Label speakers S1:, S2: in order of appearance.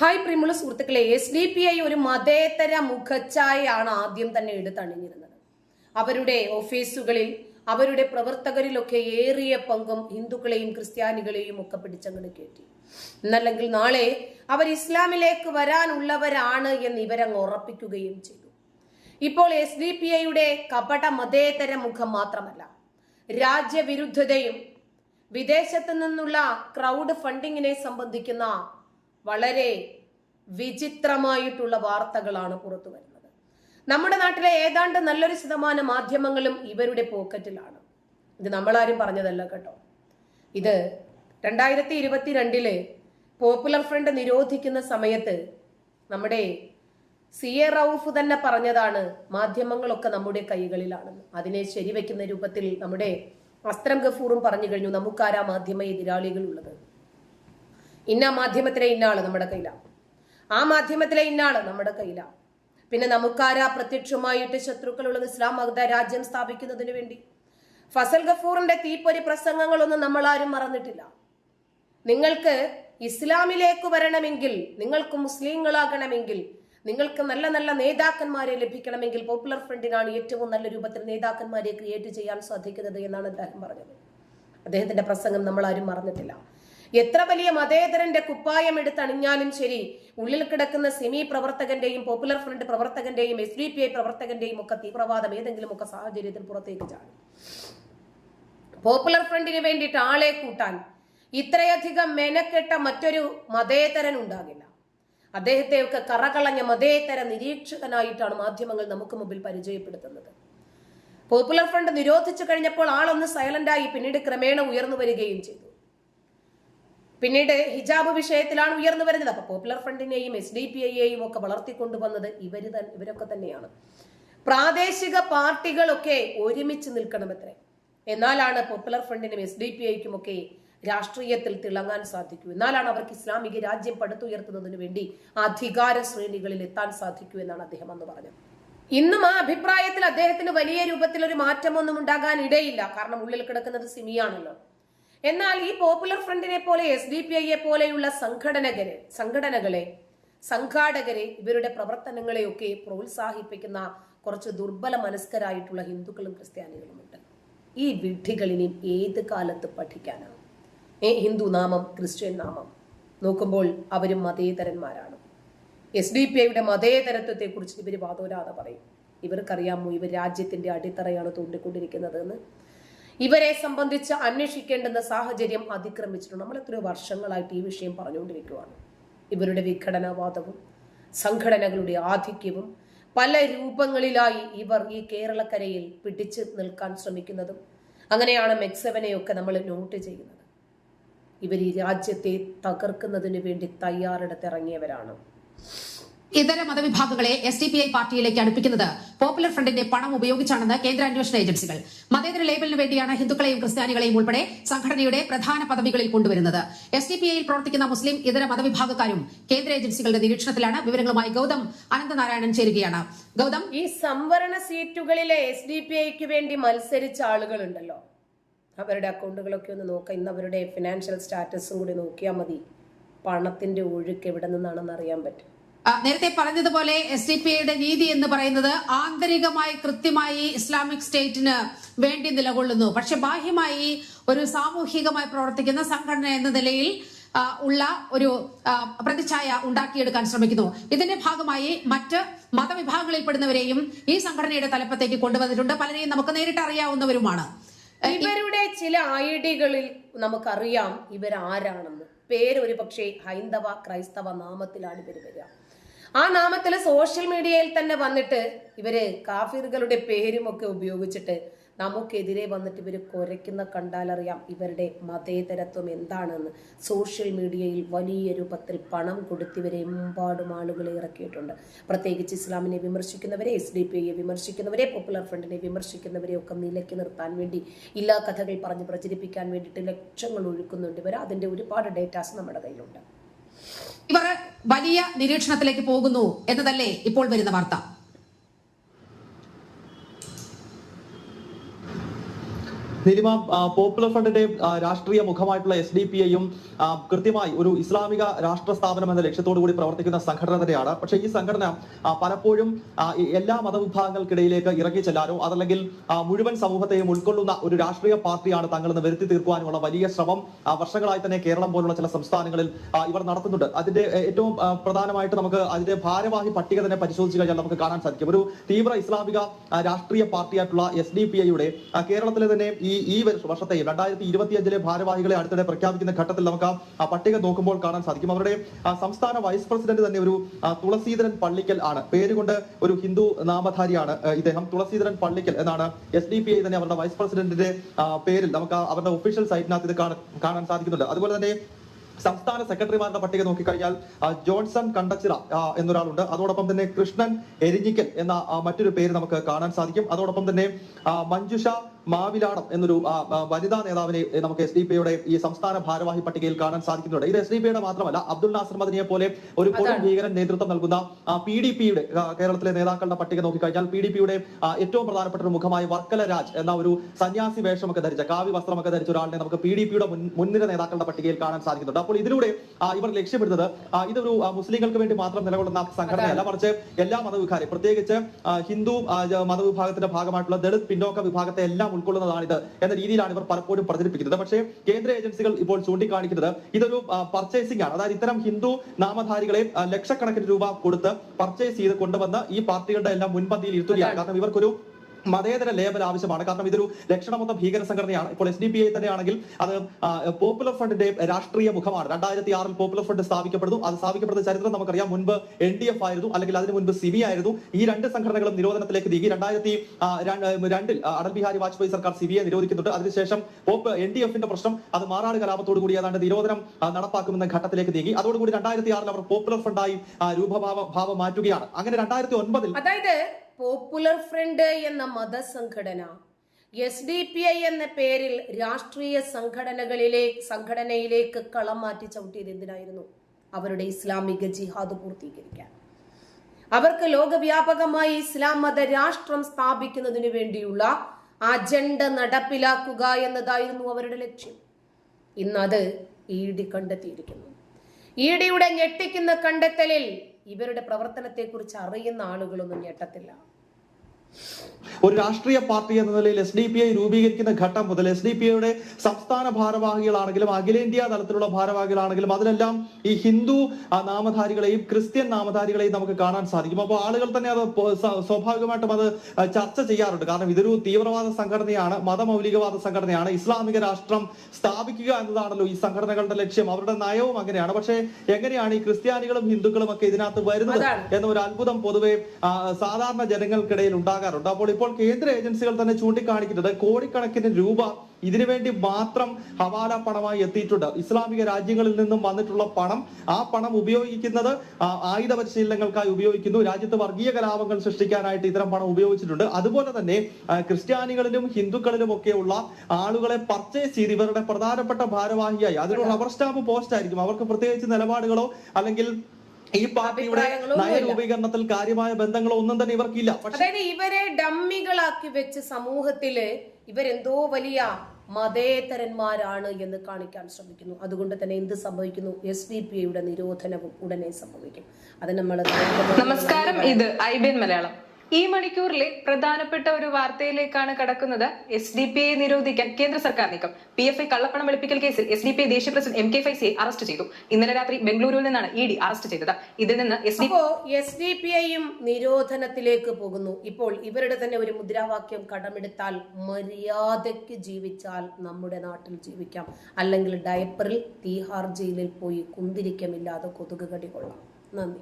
S1: Hi പ്രിയമുള്ള സുഹൃത്തുക്കളെ S D P I ഒരു മതേതര മുഖച്ഛായയാണ് ആദ്യം തന്നെ എടുത്തണിഞ്ഞിരുന്നത് അവരുടെ ഓഫീസുകളിൽ അവരുടെ പ്രവർത്തകരിലൊക്കെ ഏറിയ പങ്കും ഹിന്ദുക്കളെയും ക്രിസ്ത്യാനികളെയും ഒക്കെ പിടിച്ചങ്ങട് കയറ്റി എന്നല്ലെങ്കിൽ നാളെ അവർ ഇസ്ലാമിലേക്ക് വരാനുള്ളവരാണ് എന്ന് ഇവരങ്ങ് ഉറപ്പിക്കുകയും ചെയ്തു. ഇപ്പോൾ എസ് ഡി പി ഐയുടെ കപട മതേതര മുഖം മാത്രമല്ല രാജ്യവിരുദ്ധതയും വിദേശത്തു നിന്നുള്ള ക്രൗഡ് ഫണ്ടിങ്ങിനെ സംബന്ധിക്കുന്ന വളരെ വിചിത്രമായിട്ടുള്ള വാർത്തകളാണ് പുറത്തു വരുന്നത്. നമ്മുടെ നാട്ടിലെ ഏതാണ്ട് നല്ലൊരു ശതമാനം മാധ്യമങ്ങളും ഇവരുടെ പോക്കറ്റിലാണ്. ഇത് നമ്മളാരും പറഞ്ഞതല്ല കേട്ടോ. ഇത് രണ്ടായിരത്തി ഇരുപത്തിരണ്ടിൽ പോപ്പുലർ ഫ്രണ്ട് നിരോധിക്കുന്ന സമയത്ത് നമ്മുടെ സി എ റൌഫ് തന്നെ പറഞ്ഞതാണ് മാധ്യമങ്ങളൊക്കെ നമ്മുടെ കൈകളിലാണെന്ന്. അതിനെ ശരിവെക്കുന്ന രൂപത്തിൽ നമ്മുടെ അസ്ത്രം ഗഫൂറും പറഞ്ഞു കഴിഞ്ഞു. നമുക്കാരാ മാധ്യമ എതിരാളികൾ ഉള്ളത്. ഇന്ന മാധ്യമത്തിലെ ഇന്നാൾ നമ്മുടെ കയ്യിലാണ് ആ മാധ്യമത്തിലെ ഇന്നാൾ നമ്മുടെ കയ്യിലാണ് പിന്നെ നമുക്കാരാ പ്രത്യക്ഷമായിട്ട് ശത്രുക്കളുള്ളത് ഇസ്ലാം മഹദ രാജ്യം സ്ഥാപിക്കുന്നതിന് വേണ്ടി. ഫസൽ ഗഫൂറിന്റെ തീപ്പൊരി പ്രസംഗങ്ങളൊന്നും നമ്മൾ ആരും മറന്നിട്ടില്ല. നിങ്ങൾക്ക് ഇസ്ലാമിലേക്ക് വരണമെങ്കിൽ നിങ്ങൾക്ക് മുസ്ലിങ്ങളാകണമെങ്കിൽ നിങ്ങൾക്ക് നല്ല നല്ല നേതാക്കന്മാരെ ലഭിക്കണമെങ്കിൽ പോപ്പുലർ ഫ്രണ്ടിനാണ് ഏറ്റവും നല്ല രൂപത്തിൽ നേതാക്കന്മാരെ ക്രിയേറ്റ് ചെയ്യാൻ സാധിക്കുന്നത് എന്നാണ് അദ്ദേഹം പറഞ്ഞത്. അദ്ദേഹത്തിന്റെ പ്രസംഗം നമ്മൾ ആരും മറന്നിട്ടില്ല. എത്ര വലിയ മതേതരന്റെ കുപ്പായം എടുത്തണിഞ്ഞാലും ശരി ഉള്ളിൽ കിടക്കുന്ന സെമി പ്രവർത്തകന്റെയും പോപ്പുലർ ഫ്രണ്ട് പ്രവർത്തകന്റെയും എസ് ഡി പി ഐ പ്രവർത്തകന്റെയും ഒക്കെ തീവ്രവാദം ഏതെങ്കിലും ഒക്കെ സാഹചര്യത്തിൽ പുറത്തേക്ക് ചാടും. പോപ്പുലർ ഫ്രണ്ടിന് വേണ്ടിയിട്ട് ആളെ കൂട്ടാൻ ഇത്രയധികം മെനക്കെട്ട മറ്റൊരു മതേതരൻ ഉണ്ടാകില്ല. അദ്ദേഹത്തെയൊക്കെ കറകളഞ്ഞ മതേതര നിരീക്ഷകനായിട്ടാണ് മാധ്യമങ്ങൾ നമുക്ക് മുമ്പിൽ പരിചയപ്പെടുത്തുന്നത്. പോപ്പുലർ ഫ്രണ്ട് നിരോധിച്ചു കഴിഞ്ഞപ്പോൾ ആളൊന്ന് സൈലന്റായി പിന്നീട് ക്രമേണ ഉയർന്നു വരികയും ചെയ്തു. പിന്നീട് ഹിജാബ് വിഷയത്തിലാണ് ഉയർന്നു വരുന്നത്. അപ്പൊ പോപ്പുലർ ഫ്രണ്ടിനെയും എസ് ഡി പി ഐയെയും ഒക്കെ വളർത്തിക്കൊണ്ടുവന്നത് ഇവർ ഇവരൊക്കെ തന്നെയാണ്. പ്രാദേശിക പാർട്ടികളൊക്കെ ഒരുമിച്ച് നിൽക്കണമത്രേ. എന്നാലാണ് പോപ്പുലർ ഫ്രണ്ടിനും എസ് ഡി പി ഐക്കും ഒക്കെ രാഷ്ട്രീയത്തിൽ തിളങ്ങാൻ സാധിക്കൂ. എന്നാലാണ് അവർക്ക് ഇസ്ലാമിക രാജ്യം പടുത്തുയർത്തുന്നതിന് വേണ്ടി അധികാര ശ്രേണികളിൽ എത്താൻ സാധിക്കൂ എന്നാണ് അദ്ദേഹം അന്ന് പറഞ്ഞത്. ഇന്നും ആ അഭിപ്രായത്തിൽ അദ്ദേഹത്തിന് വലിയ രൂപത്തിൽ ഒരു മാറ്റമൊന്നും ഉണ്ടാകാൻ ഇടയില്ല കാരണം ഉള്ളിൽ കിടക്കുന്നത് സിമിയാണല്ലോ. എന്നാൽ ഈ പോപ്പുലർ ഫ്രണ്ടിനെ പോലെ എസ് ഡി പി ഐയെ പോലെയുള്ള സംഘടനകരെ സംഘടനകളെ സംഘാടകരെ ഇവരുടെ പ്രവർത്തനങ്ങളെയൊക്കെ പ്രോത്സാഹിപ്പിക്കുന്ന കുറച്ച് ദുർബല മനസ്കരായിട്ടുള്ള ഹിന്ദുക്കളും ക്രിസ്ത്യാനികളുമുണ്ട് ഈ വിഡ്ഢികളിനി ഏത് കാലത്ത് പഠിക്കാനാണ്? ഏ ഹിന്ദു നാമം ക്രിസ്ത്യൻ നാമം? നോക്കുമ്പോൾ അവരും മതേതരന്മാരാണ്. എസ് ഡി പി ഐയുടെ മതേതരത്വത്തെ കുറിച്ച് ഇവർ വാദോരാതെ പറയും. ഇവർക്കറിയാമോ ഇവർ രാജ്യത്തിന്റെ അടിത്തറയാണ് തോണ്ടിക്കൊണ്ടിരിക്കുന്നത് എന്ന് ഇവരെ സംബന്ധിച്ച് അന്വേഷിക്കേണ്ടുന്ന സാഹചര്യം അതിക്രമിച്ചിട്ടുണ്ട്. നമ്മൾ എത്രയോ വർഷങ്ങളായിട്ട് ഈ വിഷയം പറഞ്ഞുകൊണ്ടിരിക്കുകയാണ് ഇവരുടെ വിഘടനവാദവും സംഘടനകളുടെ ആധിക്യവും പല രൂപങ്ങളിലായി ഇവർ ഈ കേരളക്കരയിൽ പിടിച്ചു നിൽക്കാൻ ശ്രമിക്കുന്നതും അങ്ങനെയാണ് മെക്സവനെയൊക്കെ നമ്മൾ നോട്ട് ചെയ്യുന്നത്. ഇവർ ഈ രാജ്യത്തെ തകർക്കുന്നതിന് വേണ്ടി തയ്യാറെടുത്തിറങ്ങിയവരാണ്.
S2: ഇതര മതവിഭാഗങ്ങളെ എസ് ഡി പി ഐ പാർട്ടിയിലേക്ക് അടുപ്പിക്കുന്നത് പോപ്പുലർ ഫ്രണ്ടിന്റെ പണം ഉപയോഗിച്ചാണെന്ന് കേന്ദ്ര അന്വേഷണ ഏജൻസികൾ. മതേതര ലേബലിന് വേണ്ടിയാണ് ഹിന്ദുക്കളെയും ക്രിസ്ത്യാനികളെയും ഉൾപ്പെടെ സംഘടനയുടെ പ്രധാന പദവികളിൽ കൊണ്ടുവരുന്നത്. എസ് ഡി പി ഐയിൽ പ്രവർത്തിക്കുന്ന മുസ്ലിം ഇതര മതവിഭാഗക്കാരും കേന്ദ്ര ഏജൻസികളുടെ നിരീക്ഷണത്തിലാണ് വിവരങ്ങളുമായി ഗൗതം അനന്തനാരായണൻ ചേരുകയാണ്. ഗൗതം?
S1: ഈ സംവരണ സീറ്റുകളിലെ എസ് ഡി പി ഐക്ക് വേണ്ടി മത്സരിച്ച ആളുകളുണ്ടല്ലോ. അവരുടെ അക്കൗണ്ടുകളൊക്കെ ഒന്ന് നോക്കാം. ഇന്ന് അവരുടെ ഫിനാൻഷ്യൽ സ്റ്റാറ്റസും കൂടി നോക്കിയാൽ മതി. പണത്തിന്റെ ഒഴുക്ക് എവിടെ നിന്നാണെന്ന് അറിയാൻ പറ്റും.
S2: നേരത്തെ പറഞ്ഞതുപോലെ എസ് ഡി പി ഐയുടെ നീതി എന്ന് പറയുന്നത് ആന്തരികമായി കൃത്യമായി ഇസ്ലാമിക് സ്റ്റേറ്റിന് വേണ്ടി നിലകൊള്ളുന്നു. പക്ഷെ ബാഹ്യമായി ഒരു സാമൂഹികമായി പ്രവർത്തിക്കുന്ന സംഘടന എന്ന നിലയിൽ ഉള്ള ഒരു പ്രതിച്ഛായ ഉണ്ടാക്കിയെടുക്കാൻ ശ്രമിക്കുന്നു. ഇതിന്റെ ഭാഗമായി മറ്റ് മതവിഭാഗങ്ങളിൽപ്പെടുന്നവരെയും ഈ സംഘടനയുടെ തലപ്പത്തേക്ക് കൊണ്ടുവന്നിട്ടുണ്ട്. പലരെയും നമുക്ക് നേരിട്ട് അറിയാവുന്നവരുമാണ്.
S1: ഇവരുടെ ചില ഐഡികളിൽ നമുക്കറിയാം ഇവരാരാണെന്ന്. പേര് ഒരു പക്ഷേ ഹൈന്ദവ ക്രൈസ്തവ നാമത്തിലാണ് ഇവർ വരിക. ആ നാമത്തിൽ സോഷ്യൽ മീഡിയയിൽ തന്നെ വന്നിട്ട് ഇവർ കാഫിറുകളുടെ പേരും ഒക്കെ ഉപയോഗിച്ചിട്ട് നമുക്കെതിരെ വന്നിട്ട് ഇവർ കുരയ്ക്കുന്ന കണ്ടാലറിയാം ഇവരുടെ മതേതരത്വം എന്താണെന്ന്. സോഷ്യൽ മീഡിയയിൽ വലിയ രൂപത്തിൽ പണം കൊടുത്തിവരെ എമ്പാടും ആളുകളെ ഇറക്കിയിട്ടുണ്ട്. പ്രത്യേകിച്ച് ഇസ്ലാമിനെ വിമർശിക്കുന്നവരെ എസ് ഡി പി ഐയെ വിമർശിക്കുന്നവരെ പോപ്പുലർ ഫ്രണ്ടിനെ വിമർശിക്കുന്നവരെ ഒക്കെ നിലയ്ക്ക് നിർത്താൻ വേണ്ടി ഇല്ലാ കഥകൾ പറഞ്ഞ് പ്രചരിപ്പിക്കാൻ വേണ്ടിയിട്ട് ലക്ഷങ്ങൾ ഒഴുക്കുന്നുണ്ട്. ഇവർ അതിന്റെ ഒരുപാട് ഡേറ്റാസ് നമ്മുടെ കയ്യിലുണ്ട്.
S2: ഇവർ വലിയ നിരീക്ഷണത്തിലേക്ക് പോകുന്നു എന്നതല്ലേ ഇപ്പോൾ വരുന്ന വാർത്ത.
S3: നീലിമ പോപ്പുലർ ഫ്രണ്ടിന്റെ രാഷ്ട്രീയ മുഖമായിട്ടുള്ള എസ് ഡി പി ഐയും കൃത്യമായി ഒരു ഇസ്ലാമിക രാഷ്ട്ര സ്ഥാപനം എന്ന ലക്ഷ്യത്തോടു കൂടി പ്രവർത്തിക്കുന്ന സംഘടന തന്നെയാണ്. പക്ഷെ ഈ സംഘടന പലപ്പോഴും എല്ലാ മതവിഭാഗങ്ങൾക്കിടയിലേക്ക് ഇറങ്ങി ചെല്ലാനോ അതല്ലെങ്കിൽ മുഴുവൻ സമൂഹത്തെയും ഉൾക്കൊള്ളുന്ന ഒരു രാഷ്ട്രീയ പാർട്ടിയാണ് തങ്ങളെന്ന് വരുത്തി തീർക്കുവാനുമുള്ള വലിയ ശ്രമം വർഷങ്ങളായി തന്നെ കേരളം പോലുള്ള ചില സംസ്ഥാനങ്ങളിൽ ഇവർ നടത്തുന്നുണ്ട്. അതിന്റെ ഏറ്റവും പ്രധാനമായിട്ട് നമുക്ക് അതിന്റെ ഭാരവാഹി പട്ടിക തന്നെ പരിശോധിച്ച് കഴിഞ്ഞാൽ നമുക്ക് കാണാൻ സാധിക്കും. ഒരു തീവ്ര ഇസ്ലാമിക രാഷ്ട്രീയ പാർട്ടിയായിട്ടുള്ള എസ് ഡി പി ഐയുടെ കേരളത്തിലെ തന്നെ ഈ ഈ ഈ വർഷത്തെയും രണ്ടായിരത്തി ഇരുപത്തിയഞ്ചിലെ ഭാരവാഹികളെ അടുത്തിടെ പ്രഖ്യാപിക്കുന്ന ഘട്ടത്തിൽ നമുക്ക് ആ- പട്ടിക നോക്കുമ്പോൾ കാണാൻ സാധിക്കും. അവരുടെ സംസ്ഥാന വൈസ് പ്രസിഡന്റ് തന്നെ ഒരു തുളസീധരൻ പള്ളിക്കൽ ആണ്. പേരുകൊണ്ട് ഒരു ഹിന്ദു നാമധാരിയാണ് ഇദ്ദേഹം. തുളസീധരൻ പള്ളിക്കൽ എന്നാണ് എസ് ഡി പി ഐ തന്നെ അവരുടെ വൈസ് പ്രസിഡന്റിന്റെ പേരിൽ നമുക്ക് അവരുടെ ഒഫീഷ്യൽ സൈറ്റിനകത്ത് ഇത് കാണാൻ സാധിക്കുന്നുണ്ട്. അതുപോലെ തന്നെ സംസ്ഥാന സെക്രട്ടറിമാരുടെ പട്ടിക നോക്കിക്കഴിഞ്ഞാൽ ജോൺസൺ കണ്ടച്ചിറ എന്നൊരാളുണ്ട്. അതോടൊപ്പം തന്നെ കൃഷ്ണൻ എരിഞ്ഞിക്കൽ എന്ന മറ്റൊരു പേര് നമുക്ക് കാണാൻ സാധിക്കും. അതോടൊപ്പം തന്നെ മഞ്ജുഷ മാവിലാടം എന്നൊരു വനിതാ നേതാവിനെ നമുക്ക് എസ് ഡി പിയുടെ ഈ സംസ്ഥാന ഭാരവാഹി പട്ടികയിൽ കാണാൻ സാധിക്കുന്നുണ്ട്. ഇത് എസ് ഡി പിയുടെ മാത്രമല്ല അബ്ദുൾ നാസർ മദനിയെ പോലെ ഒരു
S1: അതാണ്.
S3: ഭീകരൻ നേതൃത്വം നൽകുന്ന പി ഡി പിയുടെ കേരളത്തിലെ നേതാക്കളുടെ പട്ടിക നോക്കിക്കഴിഞ്ഞാൽ പി ഡി പിയുടെ ഏറ്റവും പ്രധാനപ്പെട്ട ഒരു മുഖമായ വർക്കല രാജ് എന്ന ഒരു സന്യാസി വേഷമൊക്കെ ധരിച്ച കാവ്യ വസ്ത്രമൊക്കെ ധരിച്ച ഒരാളിനെ നമുക്ക് പി ഡി പിയുടെ മുൻനിര നേതാക്കളുടെ പട്ടികയിൽ കാണാൻ സാധിക്കുന്നുണ്ട്. അപ്പോൾ ഇതിലൂടെ ഇവർ ലക്ഷ്യമിടുന്നത് ഇതൊരു മുസ്ലിങ്ങൾക്ക് വേണ്ടി മാത്രം നിലകൊള്ളുന്ന സംഘടനയല്ല. മറിച്ച് എല്ലാ മതവിഭാഗം പ്രത്യേകിച്ച് ഹിന്ദു മതവിഭാഗത്തിന്റെ ഭാഗമായിട്ടുള്ള ദളിത് പിന്നോക്ക വിഭാഗത്തെ എല്ലാം ഉൾക്കൊള്ളുന്നതാണിത് എന്ന രീതിയിലാണ് ഇവർ പലപ്പോഴും പ്രചരിപ്പിക്കുന്നത്. പക്ഷേ കേന്ദ്ര ഏജൻസികൾ ഇപ്പോൾ ചൂണ്ടിക്കാണിക്കുന്നത് ഇതൊരു പർച്ചേസിംഗ് ആണ്. അതായത് ഇത്തരം ഹിന്ദു നാമധാരികളെ ലക്ഷക്കണക്കിന് രൂപ കൊടുത്ത് പർച്ചേസ് ചെയ്ത് കൊണ്ടുവന്ന് ഈ പാർട്ടികളുടെ എല്ലാം മുൻപന്തിയിൽ ഇരുത്തുകയാണ്. കാരണം ഇവർക്കൊരു മതേതര ലേബൽ ആവശ്യമാണ്. കാരണം ഇതൊരു ലക്ഷണമൊത്ത ഭീകര സംഘടനയാണ് ഇപ്പോൾ എസ് ഡി പി ഐ തന്നെയാണെങ്കിൽ അത് പോപ്പുലർ ഫ്രണ്ടിന്റെ രാഷ്ട്രീയ മുഖമാണ്. രണ്ടായിരത്തി ആറിൽ പോപ്പുലർ ഫ്രണ്ട് സ്ഥാപിക്കപ്പെടുന്നു. അത് സ്ഥാപിക്കപ്പെടുന്ന ചരിത്രം നമുക്കറിയാം. മുൻപ് എൻ ഡി എഫ് ആയിരുന്നു. അല്ലെങ്കിൽ അതിന് മുൻപ് സിബി ആയിരുന്നു. ഈ രണ്ട് സംഘടനകളും നിരോധനത്തിലേക്ക് നീങ്ങി. രണ്ടായിരത്തി രണ്ടിൽ അടൽ ബിഹാരി വാജ്പേയി സർക്കാർ സിബിയെ നിരോധിക്കുന്നുണ്ട്. അതിനുശേഷം പോപ്പ് എൻ ഡി എഫിന്റെ പ്രശ്നം അത് മാറാട് കലാപത്തോടു കൂടി ഏതാണ്ട് നിരോധനം നടപ്പാക്കുമെന്ന ഘട്ടത്തിലേക്ക് നീങ്ങി. അതോടുകൂടി രണ്ടായിരത്തി ആറിൽ അവർ പോപ്പുലർ ഫ്രണ്ടായി രൂപഭാവ ഭാവം മാറ്റുകയാണ്. അങ്ങനെ രണ്ടായിരത്തി ഒൻപതിൽ
S1: അതായത് പോപ്പുലർ ഫ്രണ്ട് എന്ന മതസംഘടന. എസ് ഡി പി ഐ എന്ന പേരിൽ രാഷ്ട്രീയ സംഘടനകളിലെ സംഘടനയിലേക്ക് കളം മാറ്റി ചവിട്ടിയത് എന്തിനായിരുന്നു? അവരുടെ ഇസ്ലാമിക ജിഹാദ് പൂർത്തീകരിക്കാൻ. അവർക്ക് ലോകവ്യാപകമായി ഇസ്ലാം മത രാഷ്ട്രം സ്ഥാപിക്കുന്നതിനു വേണ്ടിയുള്ള അജണ്ട നടപ്പിലാക്കുക എന്നതായിരുന്നു അവരുടെ ലക്ഷ്യം. ഇന്നത് ഇ ഡി കണ്ടെത്തിയിരിക്കുന്നു. ഇ ഡിയുടെ ഞെട്ടിക്കുന്ന കണ്ടെത്തലിൽ ഇവരുടെ പ്രവർത്തനത്തെക്കുറിച്ച് അറിയുന്ന ആളുകളൊന്നും ഞെട്ടത്തില്ല.
S3: ഒരു രാഷ്ട്രീയ പാർട്ടി എന്ന നിലയിൽ എസ് ഡി പി ഐ രൂപീകരിക്കുന്ന ഘട്ടം മുതൽ എസ് ഡി പി ഐയുടെ സംസ്ഥാന ഭാരവാഹികളാണെങ്കിലും അഖിലേന്ത്യാ തലത്തിലുള്ള ഭാരവാഹികളാണെങ്കിലും അതിലെല്ലാം ഈ ഹിന്ദു നാമധാരികളെയും ക്രിസ്ത്യൻ നാമധാരികളെയും നമുക്ക് കാണാൻ സാധിക്കും. അപ്പോൾ ആളുകൾ തന്നെ അത് സ്വാഭാവികമായിട്ടും അത് ചർച്ച ചെയ്യാറുണ്ട്. കാരണം ഇതൊരു തീവ്രവാദ സംഘടനയാണ് മതമൗലികവാദ സംഘടനയാണ്. ഇസ്ലാമിക രാഷ്ട്രം സ്ഥാപിക്കുക എന്നതാണല്ലോ ഈ സംഘടനകളുടെ ലക്ഷ്യം. അവരുടെ നയവും അങ്ങനെയാണ്. പക്ഷേ എങ്ങനെയാണ് ഈ ക്രിസ്ത്യാനികളും ഹിന്ദുക്കളും ഒക്കെ ഇതിനകത്ത് വരുന്നത്
S1: എന്നൊരു
S3: എന്ന ഒരു അത്ഭുതം പൊതുവെ സാധാരണ ജനങ്ങൾക്കിടയിൽ ഉണ്ടാകാറുണ്ട്. അപ്പോൾ ഇപ്പോൾ കേന്ദ്ര ഏജൻസികൾ തന്നെ ചൂണ്ടിക്കാണിക്കുന്നത് കോടിക്കണക്കിന് രൂപ ഇതിനുവേണ്ടി മാത്രം ഹവാല പണമായി എത്തിയിട്ടുണ്ട്. ഇസ്ലാമിക രാജ്യങ്ങളിൽ നിന്നും വന്നിട്ടുള്ള പണം ആ പണം ഉപയോഗിക്കുന്നത് ആയുധ പരിശീലനങ്ങൾക്കായി ഉപയോഗിക്കുന്നു. രാജ്യത്ത് വർഗീയ കലാപങ്ങൾ സൃഷ്ടിക്കാനായിട്ട് ഇത്തരം പണം ഉപയോഗിച്ചിട്ടുണ്ട്. അതുപോലെ തന്നെ ക്രിസ്ത്യാനികളിലും ഹിന്ദുക്കളിലും ഒക്കെയുള്ള ആളുകളെ പർച്ചേസ് ചെയ്ത് ഇവരുടെ പ്രധാനപ്പെട്ട ഭാരവാഹിയായി. അതിനുള്ള അവർ സ്റ്റാമ്പ് പോസ്റ്റ് ആയിരിക്കും. അവർക്ക് പ്രത്യേകിച്ച് നിലപാടുകളോ അല്ലെങ്കിൽ ഈ പാർട്ടിയുടെ. നയരൂപീകരണത്തിൽ കാര്യമായ ബന്ധങ്ങളോ ഒന്നും തന്നെ ഇവർക്കില്ല.
S1: അതായത് ഇവരെ ഡമ്മികളാക്കി വെച്ച് സമൂഹത്തിൽ ഇവരെന്തോ വലിയ മതേതരന്മാരാണ് എന്ന് കാണിക്കാൻ ശ്രമിക്കുന്നു. അതുകൊണ്ട് തന്നെ എന്ത് സംഭവിക്കുന്നു? എസ് ഡി പി ഐയുടെ നിരോധനവും ഉടനെ സംഭവിക്കും. അത് നമ്മൾ
S4: നമസ്കാരം ഇത് ഐ ബി മലയാളം. ഈ മണിക്കൂറിലെ പ്രധാനപ്പെട്ട ഒരു വാർത്തയിലേക്കാണ് കടക്കുന്നത്. എസ് ഡി പി ഐ നിരോധിക്കാൻ കേന്ദ്ര സർക്കാർ നീക്കം. പി എഫ് ഐ കള്ളപ്പണം വെളുപ്പിക്കൽ കേസിൽ എസ് ഡി പി ഐ ദേശീയ പ്രസിഡന്റ് എം കെ ഫൈസിയെ അറസ്റ്റ് ചെയ്തു. ഇന്നലെ രാത്രി ബംഗളൂരുവിൽ നിന്നാണ് ഇ ഡി അറസ്റ്റ് ചെയ്തത്. ഇതിൽ നിന്ന് S D
S1: S D P ഐയും നിരോധനത്തിലേക്ക് പോകുന്നു. ഇപ്പോൾ ഇവരുടെ തന്നെ ഒരു മുദ്രാവാക്യം കടമെടുത്താൽ മര്യാദയ്ക്ക് ജീവിച്ചാൽ നമ്മുടെ നാട്ടിൽ ജീവിക്കാം. അല്ലെങ്കിൽ ഡയപ്പറിൽ തീഹാർ ജയിലിൽ പോയി കുന്തിരിക്കമില്ലാതെ കൊതുക് കടി നന്ദി.